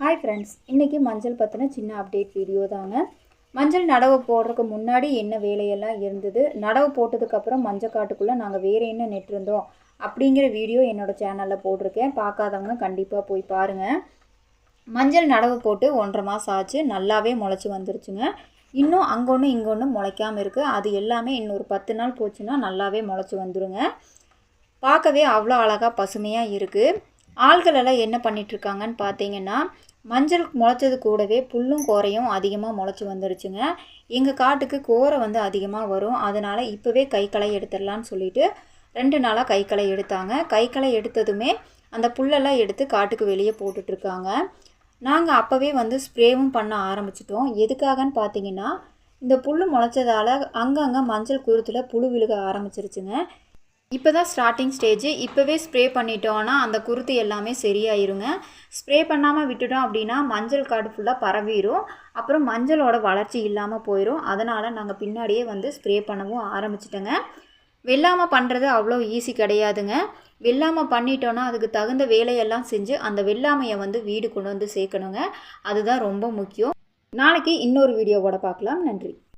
Hi friends இன்றைக்கி மஞ்சள் பற்றின சின்ன அப்டேட் வீடியோ தாங்க. மஞ்சள் நடவு போடுறதுக்கு முன்னாடி என்ன வேலையெல்லாம் இருந்தது நடவு போட்டதுக்கப்புறம் மஞ்சள் காட்டுக்குள்ளே நாங்கள் வேறு என்ன நெட்டிருந்தோம் அப்படிங்கிற வீடியோ என்னோடய சேனலில் போட்டிருக்கேன். பார்க்காதவங்க கண்டிப்பாக போய் பாருங்கள் மஞ்சள் நடவு போட்டு ஒன்றரை மாதம் ஆச்சு நல்லாவே முளைச்சி வந்துருச்சுங்க. இன்னும் அங்கொன்று இங்கொன்று முளைக்காமல் இருக்குது அது எல்லாமே இன்னொரு பத்து நாள் போச்சுன்னா நல்லாவே முளைச்சி வந்துடுங்க பார்க்கவே அவ்வளோ அழகாக பசுமையாக இருக்குது ஆள்களெல்லாம் என்ன பண்ணிகிட்ருக்காங்கன்னு பார்த்தீங்கன்னா மஞ்சள் முளைச்சது கூடவே புல்லும் கோரையும் அதிகமாக முளைச்சி வந்துருச்சுங்க. எங்கள் காட்டுக்கு கோரை வந்து அதிகமாக வரும். அதனால் இப்போவே கைக்களை எடுத்துடலான்னு சொல்லிட்டு ரெண்டு நாளாக கைக்களை எடுத்தாங்க. கைக்களை எடுத்ததுமே அந்த புல்லெல்லாம் எடுத்து காட்டுக்கு வெளியே போட்டுட்ருக்காங்க நாங்கள் அப்போவே வந்து ஸ்ப்ரேவும் பண்ண ஆரம்பிச்சிட்டோம். எதுக்காகன்னு பார்த்தீங்கன்னா இந்த புல் முளைச்சதால் அங்கங்கே மஞ்சள் குருத்தில் புழு விழுக ஆரம்பிச்சிருச்சுங்க. இப்போ தான் ஸ்டார்டிங் ஸ்டேஜ் இப்போவே ஸ்ப்ரே பண்ணிட்டோன்னா அந்த குருத்து எல்லாமே சரியாயிருங்க. ஸ்ப்ரே பண்ணாமல் விட்டுட்டோம் அப்படின்னா மஞ்சள் காடு ஃபுல்லாக பரவிடும் அப்புறம் மஞ்சளோட வளர்ச்சி இல்லாமல் போயிடும் அதனால் நாங்கள் பின்னாடியே வந்து ஸ்ப்ரே பண்ணவும் ஆரம்பிச்சிட்டோங்க. வெள்ளாமல் பண்ணுறது அவ்வளோ ஈஸி கிடையாதுங்க. வெள்ளாமல் பண்ணிட்டோன்னா அதுக்கு தகுந்த வேலையெல்லாம் செஞ்சு அந்த வெள்ளாமையை வந்து வீடு கொண்டு வந்து சேர்க்கணுங்க. அதுதான் ரொம்ப முக்கியம். நாளைக்கு இன்னொரு வீடியோவோட பார்க்கலாம். நன்றி.